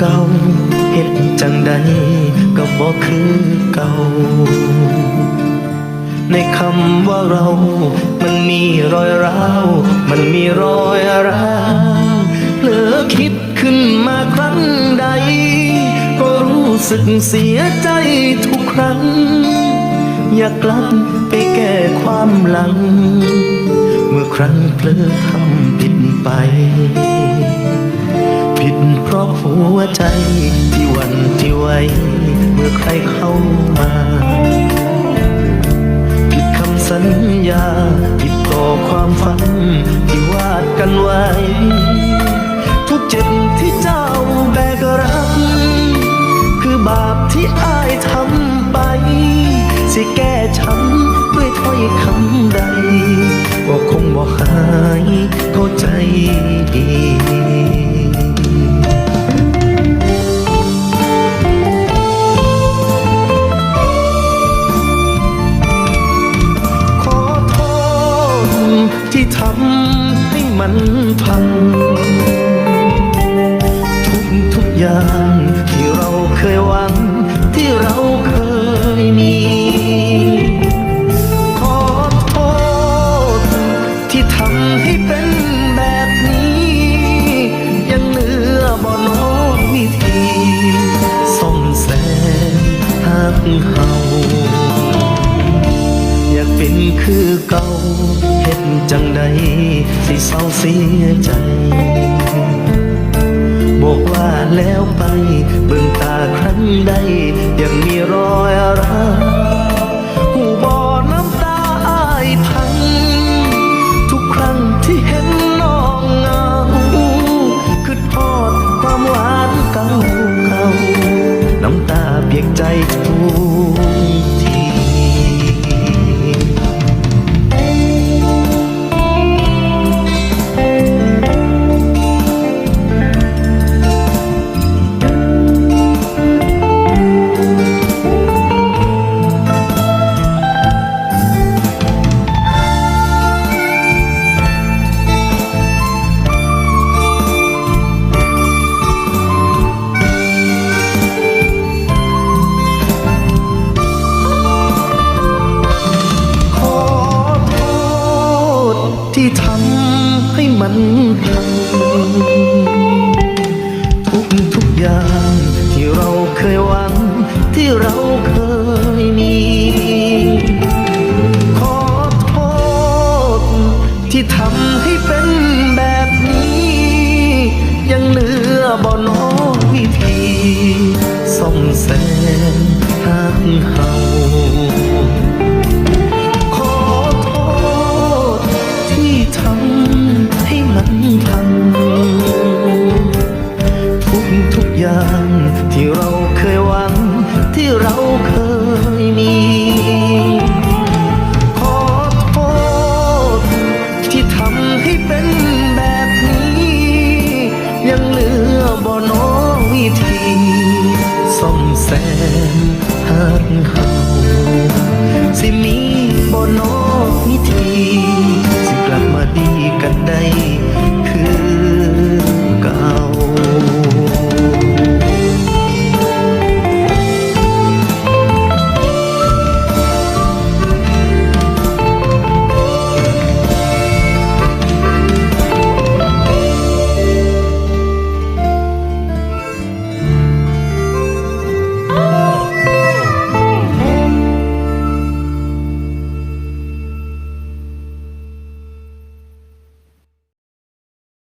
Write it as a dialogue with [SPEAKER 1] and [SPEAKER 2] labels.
[SPEAKER 1] เก่าเฮ็ดจังใดก็บ่คือเก่า ในคำว่าเรา มันมีรอยร้าว มันมีรอยร้าวเผลอคิดขึ้นมาครั้งใด ก็รู้สึกเสียใจทุกครั้ง อยากกลับไปแก้ความหลัง เมื่อครั้งเผลอทำผิดไป เพราะหัวใจที่หวันที่ไหวเมื่อใครเข้ามา ผิดคำสัญญา ผิดต่อความฝันที่วาดกันไว้ ทุกเจ็บที่เจ้าแบกรับ คือบาปที่อายทำ ที่ทำให้มันพัง ทุกทุกอย่างที่เราเคยหวัง ที่เราเคยมี ขอโทษ ที่ทำให้เป็นแบบนี้ ยังเหลือบ่นอวิธีซ่อมแซมหักเฮาอยากเป็นคือเก่า จังใดสิเศร้าเสียใจ บอกว่าแล้วไปเบิ่งตาครั้งใด ยังมีรอยร้าวหูบอน้ำตาอายพัง ทุกครั้งที่เห็นน้องเงาคือทอดความหวานเก่าเก่าๆน้ำตาเปียกใจทุกำให้มัน ทุกทุกอย่างที่เราเคยหวัง ที่เราเคยมี ขอโทษ ที่ทำให้เป็นแบบนี้ ยังเหลือบ่อนอวิธีังเหลือบ่นอวิธีซ่อมแซมหากเฮาสิมีบ่นอวิธี